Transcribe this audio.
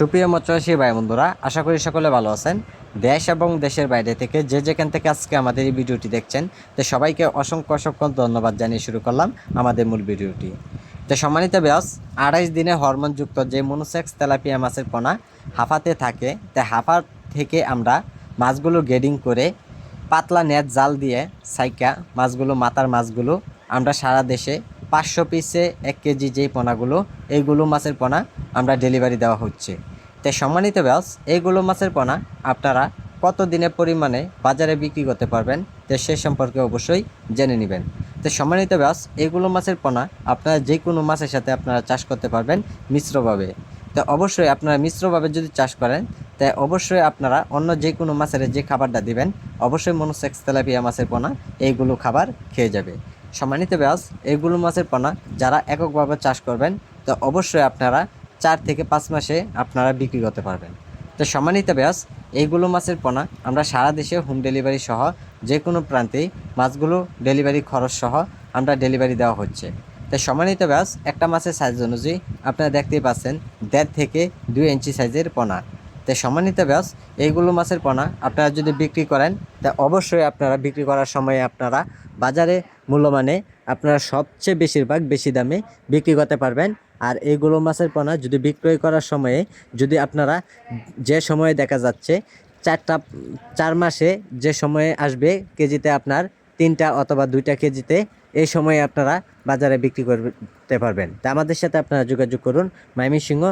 সুপ্রিয় মৎস্যচাষী ভাই বন্ধুরা, আশা করি সকলে ভালো আছেন। দেশ এবং দেশের বাইরে থেকে যে যেখান থেকে আজকে আমাদের এই ভিডিওটি দেখছেন, তো সবাইকে অসংখ্য অসংখ্য ধন্যবাদ জানিয়ে শুরু করলাম আমাদের মূল ভিডিওটি। তো সম্মানিত ব্যাস আড়াইশ দিনে হরমোনযুক্ত যে মনোসেক্স তেলাপিয়া মাছের পোনা হাফাতে থাকে, তা হাফা থেকে আমরা মাছগুলো গেডিং করে পাতলা নেট জাল দিয়ে সাইকা মাছগুলো মাথার মাছগুলো আমরা সারা দেশে পাঁচশো পিসে এক কেজি যেই পোনাগুলো, এইগুলো মাছের পোনা আমরা ডেলিভারি দেওয়া হচ্ছে। তাই সম্মানিত ব্যাস এইগুলো মাছের পোনা আপনারা কত দিনের পরিমাণে বাজারে বিক্রি করতে পারবেন, তো সে সম্পর্কে অবশ্যই জেনে নেবেন। তো সম্মানিত ব্যাস এইগুলো মাছের পোনা আপনারা যে কোনো মাছের সাথে আপনারা চাষ করতে পারবেন মিশ্রভাবে। তো অবশ্যই আপনারা মিশ্রভাবে যদি চাষ করেন তাই অবশ্যই আপনারা অন্য যে কোনো মাছের যে খাবারটা দিবেন, অবশ্যই মনোসেক্স তেলাপিয়া মাছের পোনা, এইগুলো খাবার খেয়ে যাবে। সম্মানিত ব্যাস এইগুলো মাছের পোনা যারা এককভাবে চাষ করবেন, তো অবশ্যই আপনারা চার থেকে পাঁচ মাসে আপনারা বিক্রি করতে পারবেন। তো সম্মানিত ব্যাস এইগুলো মাছের পোনা আমরা সারা দেশে হোম ডেলিভারি সহ যে কোনো প্রান্তেই মাছগুলো ডেলিভারি খরচ সহ আমরা ডেলিভারি দেওয়া হচ্ছে। তাই সম্মানিত ব্যাস একটা মাছের সাইজ অনুযায়ী আপনারা দেখতেই পাচ্ছেন দেড় থেকে দুই ইঞ্চি সাইজের পোনা। তাই সম্মানিত ব্যাস, এইগুলো মাছের পোনা আপনারা যদি বিক্রি করেন, তা অবশ্যই আপনারা বিক্রি করার সময় আপনারা বাজারে মূল্যমানে আপনারা সবচেয়ে বেশিরভাগ বেশি দামে বিক্রি করতে পারবেন। আর এইগুলো মাছের পোনা যদি বিক্রয় করার সময়ে, যদি আপনারা যে সময়ে দেখা যাচ্ছে, চারটা, চার মাসে যে সময়ে আসবে কেজিতে আপনার তিনটা অথবা দুইটা কেজিতে, এই সময়ে আপনারা বাজারে বিক্রি করতে পারবেন। তা আমাদের সাথে আপনারা যোগাযোগ করুন মাইমি সিংহ